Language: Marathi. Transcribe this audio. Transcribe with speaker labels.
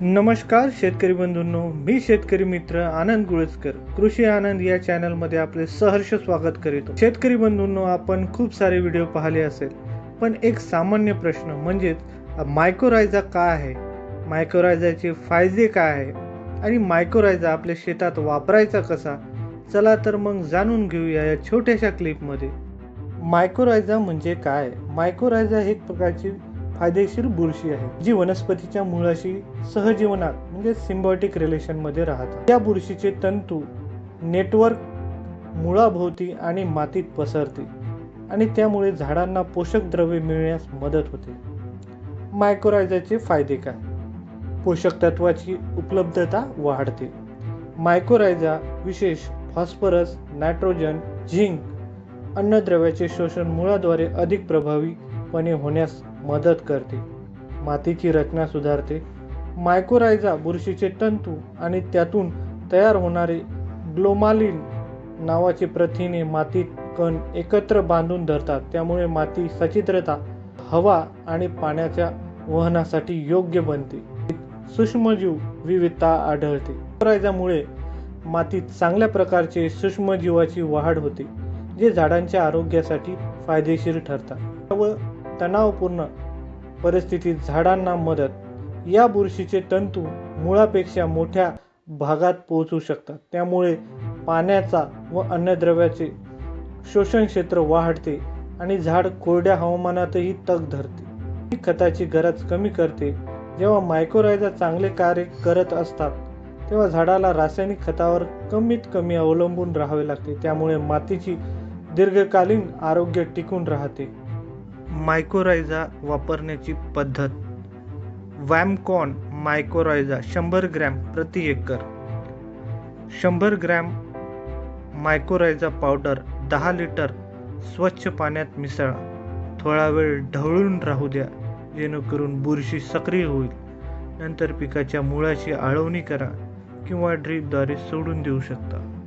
Speaker 1: नमस्कार शेतकरी बंधूंनो मी शेतकरी मित्र आनंद गुळसकर कृषी आनंद या चॅनलमध्ये आपले सहर्ष स्वागत करीतो. शेतकरी बंधूंनो आपण खूप सारे व्हिडिओ पाहिले असेल पण एक सामान्य प्रश्न म्हणजेच मायक्रोरायझा काय आहे? मायक्रोरायझाचे फायदे काय आहे? आणि मायक्रोरायझा आपल्या शेतात वापरायचा कसा? चला तर मग जाणून घेऊया या छोट्याशा क्लिपमध्ये मायक्रोरायझा म्हणजे काय? मायक्रोरायझा एक प्रकारची फायदेशीर बुरशी आहे जी वनस्पतीच्या मुळाशी सहजीवनात म्हणजे सिम्बायोटिक रिलेशनमध्ये राहतात. या बुरशीचे तंतू नेटवर्क मुळाभोवती आणि मातीत पसरते आणि त्यामुळे झाडांना पोषक द्रव्ये मिळण्यास मदत होते. मायक्रोरायझाचे फायदे काय? पोषक तत्वाची उपलब्धता वाढते. मायक्रोरायझा विशेष फॉस्फरस नायट्रोजन झिंक अन्नद्रव्याचे शोषण मुळाद्वारे अधिक प्रभावी पणे होण्यास मदत करते. मातीची रचना सुधारते. मायक्रोरायझा बुरशीचे तंतू आणि त्यातून तयार होणारे ग्लोमालिन नावाचे प्रथिने मातीत कण एकत्र बांधून धरतात. त्यामुळे माती सचित्रता हवा आणि पाण्याच्या वहनासाठी योग्य बनते. सूक्ष्मजीव विविधता आढळते. मायक्रोरायझामुळे मातीत चांगल्या प्रकारचे सूक्ष्मजीवाची वाढ होते जे झाडांच्या आरोग्यासाठी फायदेशीर ठरतात. व तणावपूर्ण परिस्थितीत झाडांना मदत. या बुरशीचे तंतू मुळापेक्षा मोठ्या भागात पोहोचू शकतात. त्यामुळे पाण्याचा व अन्नद्रव्याचे शोषण क्षेत्र वाढते आणि झाड कोरड्या हवामानातही तग धरते. ही खताची गरज कमी करते. जेव्हा मायक्रोरायझा चांगले कार्य करत असतात तेव्हा झाडाला रासायनिक खतावर कमीत कमी अवलंबून राहावे लागते. त्यामुळे मातीची दीर्घकालीन आरोग्य टिकून राहते. मायक्रोरायझा वापरण्याची पद्धत. वॅमकॉन मायक्रोरायझा शंभर ग्रॅम प्रति एकर. शंभर ग्रॅम मायक्रोरायझा पावडर दहा लिटर स्वच्छ पाण्यात मिसळा. थोडा वेळ ढवळून राहू द्या जेणेकरून बुरशी सक्रिय होईल. नंतर पिकाच्या मुळाची आळवणी करा किंवा ड्रीपद्वारे सोडून देऊ शकता.